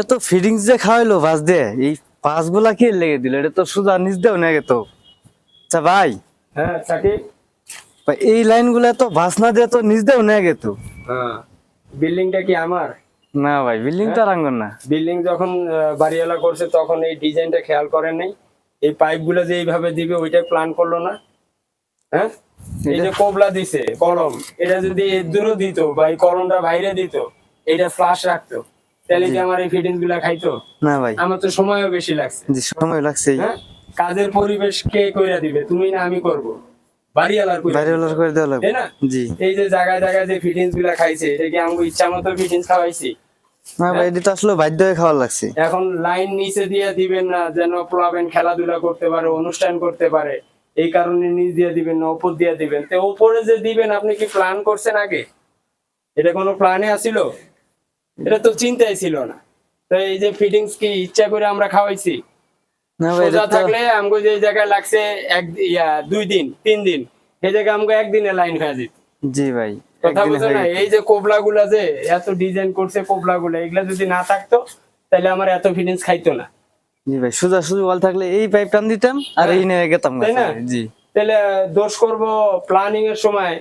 এত ফিডিংস যে খাওয়াইলো বাস দে এই পাঁচগুলা কি লেগে দিল? এটা তো সুদা নিচ দেও না তো। আচ্ছা ভাই। হ্যাঁ সাকিব ভাই, এই লাইনগুলা তো বাস না দিয়ে তো নিচ দেও না তো। হ্যাঁ বিল্ডিংটা কি আমার? না ভাই বিল্ডিং তো রাঙ্গন না। বিল্ডিং যখন বাড়িওয়ালা করছে তখন এই ডিজাইনটা খেয়াল করে নাই। এই পাইপগুলো যে এইভাবে দিবে ওইটা প্ল্যান করল না। হ্যাঁ? এই যে কোবলা দিছে কলম। এটা যদি দূরে দিত বা এই কলমটা বাইরে দিত এটা ফ্লাশ রাখতো। তাহলে কি আমার এই ফিটিংসগুলা খাইতো? না ভাই। আমার তো সময়ও বেশি লাগছে। জি সময় লাগছে। হ্যাঁ? কাজের পরিবেশ কে কইরা দিবে? তুমি না আমি করব। বাড়িওয়ালার কইরা বাইরে করে দেওয়া লাগবে। না? জি। এই যে জায়গায় জায়গায় যে ফিটিংসগুলা খাইছে এটা কি আমাকে ইচ্ছা মতো ফিটিংস খাওয়াইছি? না ভাই এটা আসলে বাধ্য হয়ে খাওয়া লাগছে। এখন লাইন নিচে দিয়ে দিবেন না যেন প্লাবেন খেলাধুলা করতে পারে অনুষ্ঠান করতে পারে। এই কারণে নিচ দিয়ে দিবেন না উপর দিয়ে দিবেন। তো উপরে যে দিবেন আপনি কি প্ল্যান করছেন আগে? এটা কোনো প্ল্যানে আসিল? এটা তো চিন্তাই ছিল না। তো এই যে ফিটিংস কি ইচ্ছা করে আমরা খাওয়াইছি সোজা থাকলে আমাকে যে জায়গায় লাগছে এক ইয়া দুই দিন তিন দিন এই জায়গায় আমাকে একদিনে লাইন হয়ে যেত। জি ভাই কথা বুঝো না এই যে কোবলা গুলা যে এত ডিজাইন করছে কোবলা গুলা এগুলা যদি না থাকতো তাহলে আমার এত ফিটিংস খাইতো না। জি ভাই সোজা সুজি ওয়াল থাকলে এই পাইপ টান দিতাম আর এই নিয়ে গেতাম তাই না? জি। তাহলে দোষ করব প্ল্যানিং এর সময়